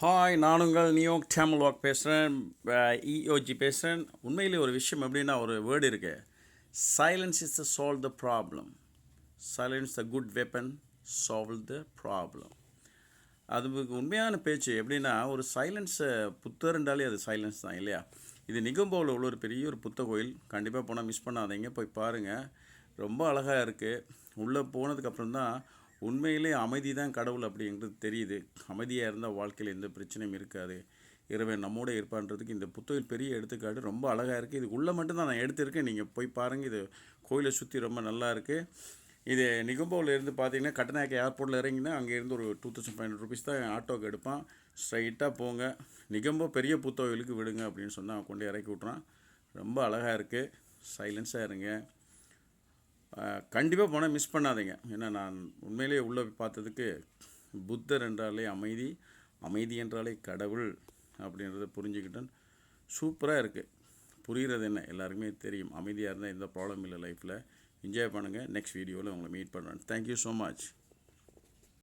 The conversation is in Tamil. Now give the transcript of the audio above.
ஹாய் நான் உங்கள் நியூயார்க் டேமல் வாக் பேசுகிறேன் இஓஜி பேசுகிறேன் உண்மையிலே ஒரு விஷயம் எப்படின்னா ஒரு வேர்டு இருக்கு. Silence is the solve the problem silence the good weapon solve the problem அதுக்கு உண்மையான பேச்சு எப்படின்னா ஒரு சைலன்ஸை புத்தருண்டாலே அது சைலன்ஸ் தான் இல்லையா? இது நிகம்போவில் உள்ள ஒரு பெரிய ஒரு புத்த கோயில். கண்டிப்பாக போனால் மிஸ் பண்ணாதீங்க போய் பாருங்கள் ரொம்ப அழகாக இருக்குது உள்ளே போனதுக்கப்புறம் தான் உண்மையிலே அமைதி தான் கடவுள் அப்படிங்கிறது தெரியுது. அமைதியாக இருந்தால் வாழ்க்கையில் எந்த பிரச்சனையும் இருக்காது. இறைவன் நம்மோட இருப்பான்றதுக்கு இந்த புத்தகம் பெரிய எடுத்துக்காட்டு ரொம்ப அழகாக இருக்குது இது உள்ளே மட்டும்தான் நான் எடுத்திருக்கேன். நீங்கள் போய் பாருங்கள் இது கோயிலை சுற்றி ரொம்ப நல்லா இருக்குது இது நிகம்போவில் இருந்து பார்த்தீங்கன்னா கட்டநாயக்க ஏர்போர்ட்டில் இறங்கினா அங்கேருந்து ஒரு two thousand five hundred rupees தான் ஆட்டோக்கு எடுப்பான். ஸ்ட்ரைட்டாக போங்க. நிகம்போ பெரிய புத்தகவிலுக்கு விடுங்க அப்படின்னு சொன்னால் அவன் கொண்டு இறக்கி விட்றான் ரொம்ப அழகாக இருக்குது சைலன்ஸாக இருங்க. கண்டிப்பாக போனால் மிஸ் பண்ணாதீங்க. ஏன்னா நான் உண்மையிலேயே உள்ளே பார்த்ததுக்கு புத்தர் என்றாலே அமைதி அமைதி என்றாலே கடவுள் அப்படின்றத புரிஞ்சுக்கிட்டேன். சூப்பராக இருக்குது புரிகிறது என்ன? எல்லாருக்குமே தெரியும். அமைதியாக இருந்தால் எந்த ப்ராப்ளம் இல்லை லைஃப்பில் என்ஜாய் பண்ணுங்கள் நெக்ஸ்ட் வீடியோவில் உங்களை மீட் பண்ணுறேன் தேங்க்யூ ஸோ மச்